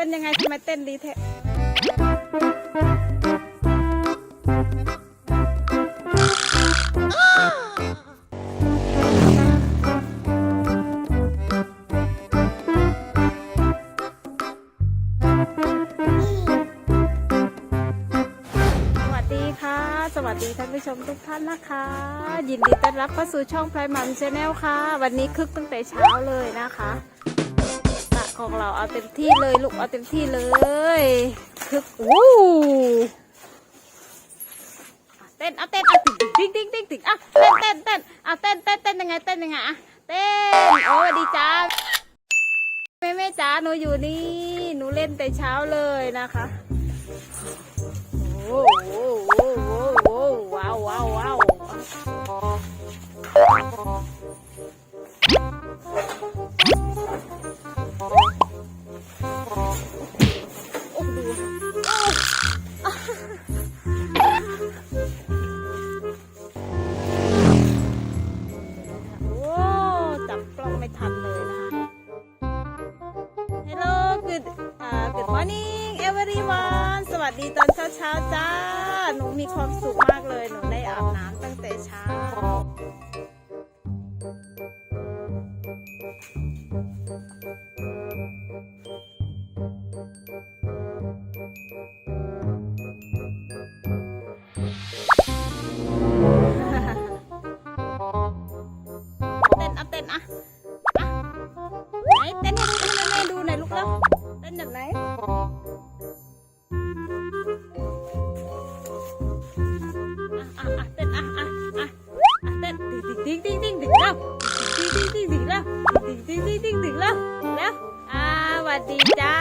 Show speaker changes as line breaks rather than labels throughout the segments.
เป็นยังไงทำไมเต้นดีแท้สวัสดีค่ะสวัสดีท่านผู้ชมทุกท่านนะคะ ยินดีต้อนรับเข้าสู่ช่องไพรมันชาแนลค่ะ วันนี้คึกตั้งแต่เช้าเลยนะคะ ของเราเอาเต็มที่เลยลูกเอาเต็มที่เลยคึกอู้เต้นเอาเต้นเอาติ๊งติ๊งติ๊งติ๊งอะเต้นเต้นเต้นเอะเต้นเต้นเต้นยังไงเต้นยังไงอะเต้นโอ้สวัสดีจ้าแม่แม่จ๋าหนูอยู่นี่หนูเล่นแต่เช้าเลยนะคะโอ้โหโอ้โหว้าวว้าวว้าว everyone สวัสดีตอนเช้าเช้าๆจ้า หนูมีความสุขมากเลย หนูได้อาบน้ำตั้งแต่เช้า ติ๊งติ๊งติ๊งติ๊งแล้วแล้วอ่าสวัสดีจ้า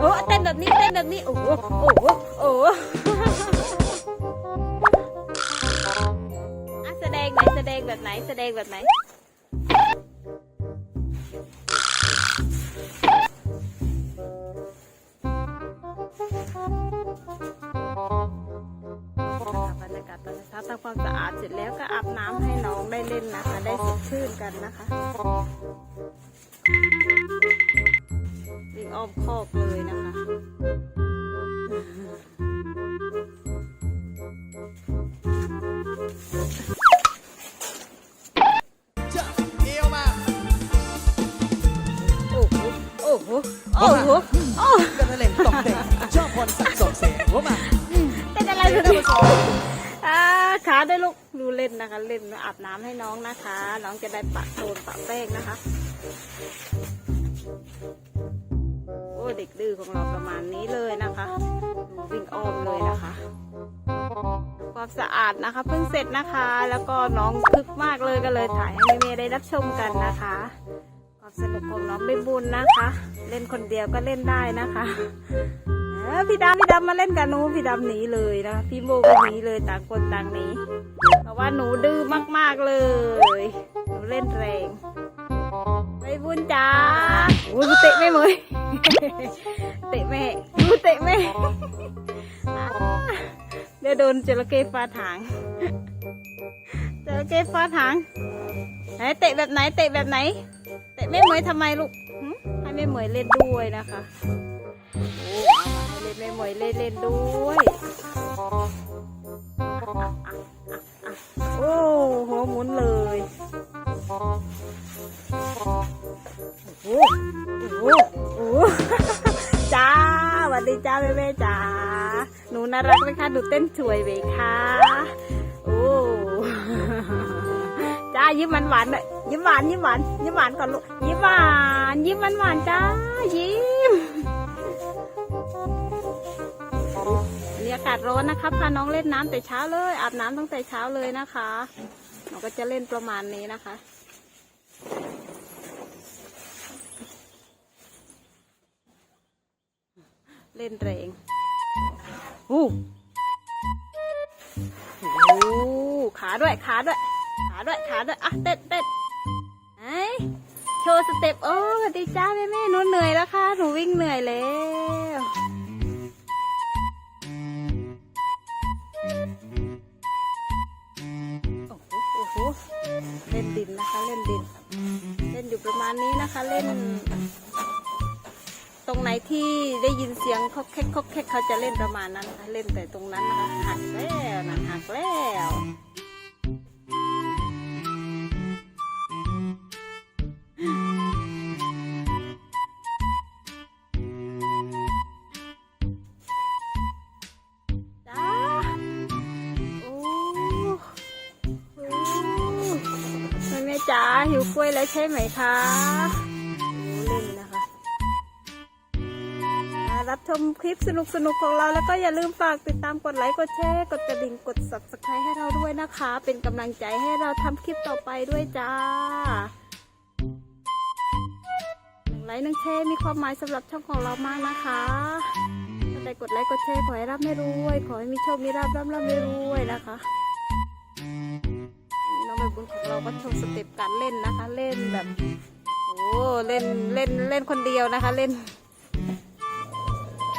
โอ้เต้นแบบนี้เต้นแบบนี้โอ้โหโอ้โหโอ้แสดงไหนแสดงแบบไหนแสดงแบบไหน ล่นนะคะ ได้สดชื่นกันนะคะวิ่งอ้อมคอกเลยนะคะ
จะเอวมา
โอ้โหโอ้โหโอ้โหโอ้
กันทะเลงตกเด็กชอบพรสักสองเสียงว่ามา
เป็นอะไรดูดิอ่าขาได้วยลูกดูเล่ นนะคะ เล่นอาบน้ำให้น้องนะคะ น้องจะได้ปะโคนปะแป้งนะคะ โอ้เด็กดื้อของเราประมาณนี้เลยนะคะดูวิ่งอ้อมเลยนะคะความสะอาดนะคะเพิ่งเสร็จนะคะ แล้วก็น้องคึกมากเลยก็เลยถ่ายให้แม่ได้รับชมกันนะคะความสนุกของน้องใบบุญนะคะ เล่นคนเดียวก็เล่นได้นะคะ เออพี่ดำพี่ดำมาเล่นกับหนูพี่ดำหนีเลยนะคะพี่โมก็หนีเลยต่างคนต่างหนีเพราะว่าหนูดื้อมากๆเลยหนูเล่นแรงใบบุญจ้าโอ้ยเตะแม่เหมยเตะแม่ดูเตะแม่เดี๋ยวโดนจระเข้ฟาดหางจระเข้ฟาดหางไหนเตะแบบไหนเตะแบบไหน เตะแม่เหมยทำไมลูกหึให้แม่เหมยเล่นด้วยนะคะ โอ้เอามาให้เล่นแม่เหมยเล่นเล่นด้วยอะอะอะอะโอ้หัวหมุนเลยโอ้โหโอ้โหจ้าสวัสดีจ้าแม่แม่จ้าหนูน่ารักไหมคะหนูเต้นสวยไหมคะโอ้จ้ายิ้มหวานหวานๆหน่อยยิ้มหวานยิ้มหวานยิ้มหวานก่อนลูกยิ้มหวานยิ้มหวานหวานจ้ายิ้ม อากาศร้อนนะคะพาน้องเล่นน้ำแต่เช้าเลย อาบน้ำตั้งแต่เช้าเลยนะคะน้องก็จะเล่นประมาณนี้นะคะเล่นแรงโอ้โหขาด้วย ขาด้วย ขาด้วย ขาด้วย อะ เต้นเต้นไอโชว์สเต็ป โอ้สวัสดีจ้าแม่แม่หนูเหนื่อยแล้วค่ะ หนูวิ่งเหนื่อยแล้ว อยู่ประมาณนี้นะคะ เล่น ตรงไหนที่ได้ยินเสียงเขาแคกเขาแคกเขาจะเล่นประมาณนั้นค่ะเล่นแต่ตรงนั้นนะคะหักแล้วนั่นหักแล้ว จ๋าหิวกล้วยแล้วใช่ไหมคะเล่นนะคะรับชมคลิปสนุกๆของเราแล้วก็อย่าลืมฝากติดตามกดไลค์กดแชร์กดกระดิ่งกด subscribe ให้เราด้วยนะคะ เป็นกำลังใจให้เราทำคลิปต่อไปด้วยจ้าหนึ่งไลค์หนึ่งแชร์มีความหมายสำหรับช่องของเรามากนะคะถ้าได้กดไลค์กดแชร์ขอให้รับไม่รวย ขอให้มีโชคมีราบร่ำร่ำรวยนะคะ นี่น้องใบบุญของเราก็โชว์สเต็ปการเล่นนะคะ เล่นแบบ โอ้เล่นเล่นเล่นคนเดียวนะคะเล่น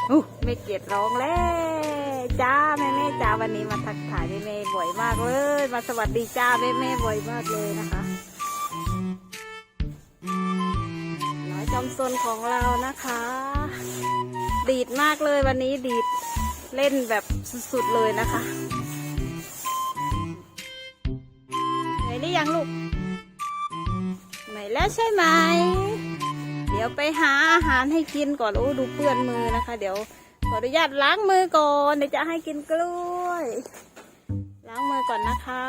อู้ไม่เกียดร้องแล้วจ้าแม่แม่จ้าวันนี้มาทักทายแม่แม่บ่อยมากเลย มาสวัสดีจ้าแม่แม่บ่อยมากเลยนะคะน้อยจอมซนของเรานะคะ ดีดมากเลยวันนี้ดีดเล่นแบบสุดๆเลยนะคะ รือยังลูก ไม่แล้วใช่ไหม เดี๋ยวไปหาอาหารให้กินก่อน โอ้ดูเปื้อนมือนะคะ เดี๋ยวขออนุญาตล้างมือก่อน เดี๋ยวจะให้กินกล้วย ล้างมือก่อนนะคะ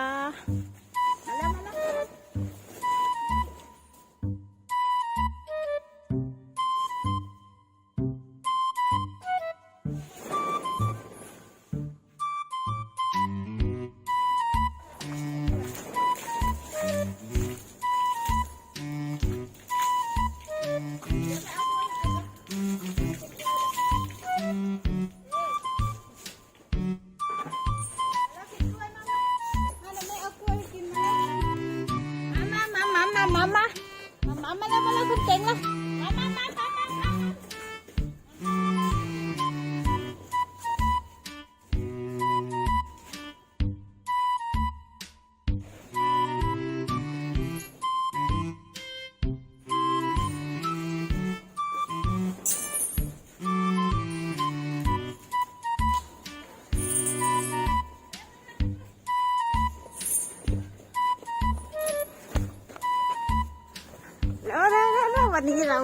วันนี้เรา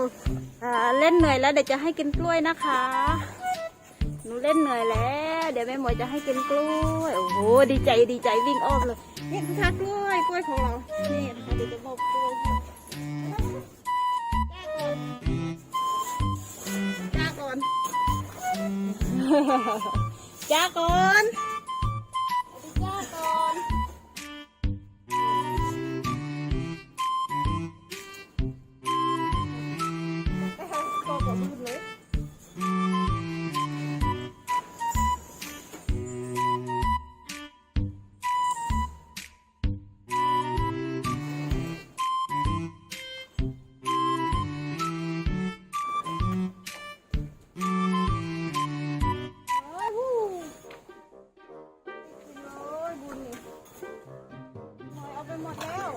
เล่นเหนื่อยแล้วเดี๋ยวจะให้กินกล้วยนะคะ หนูเล่นเหนื่อยแล้ว เดี๋ยวแม่หมวยจะให้กินกล้วย โอ้โห ดีใจดีใจวิ่งอ้อมเลย นี่ค่ะกล้วยกล้วยของเรา นี่นะคะเดี๋ยวจะบอกกล้วยจ้าก่อนจ้าก่อนจ้า หมดแล้ว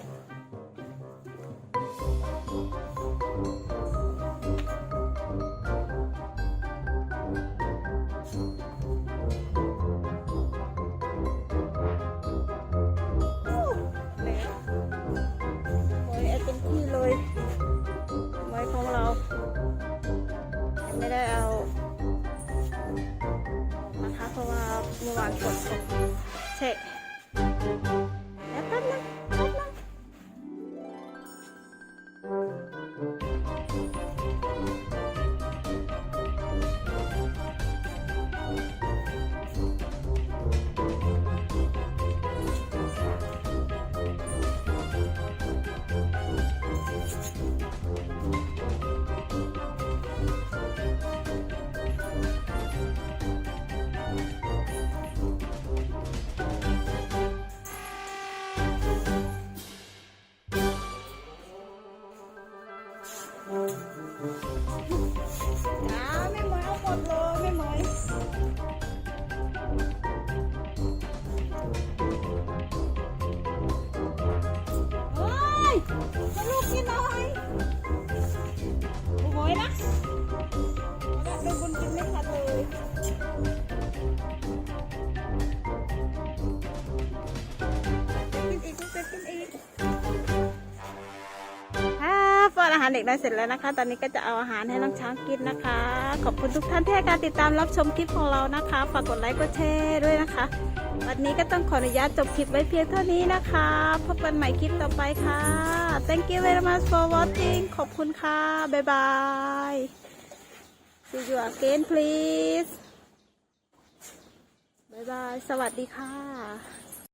านเด็กน้อยเสร็จแล้วนะคะ ตอนนี้ก็จะเอาอาหารให้น้องช้างกินนะคะ ขอบคุณทุกท่านที่ให้การติดตามรับชมคลิปของเรานะคะ ฝากกดไลค์กดแชร์ด้วยนะคะ วันนี้ก็ต้องขออนุญาตจบคลิปไว้เพียงเท่านี้นะคะ พบกันใหม่คลิปต่อไปค่ะ thank you very much for watching ขอบคุณค่ะ บ๊ายบาย see you again please บ๊ายบาย สวัสดีค่ะ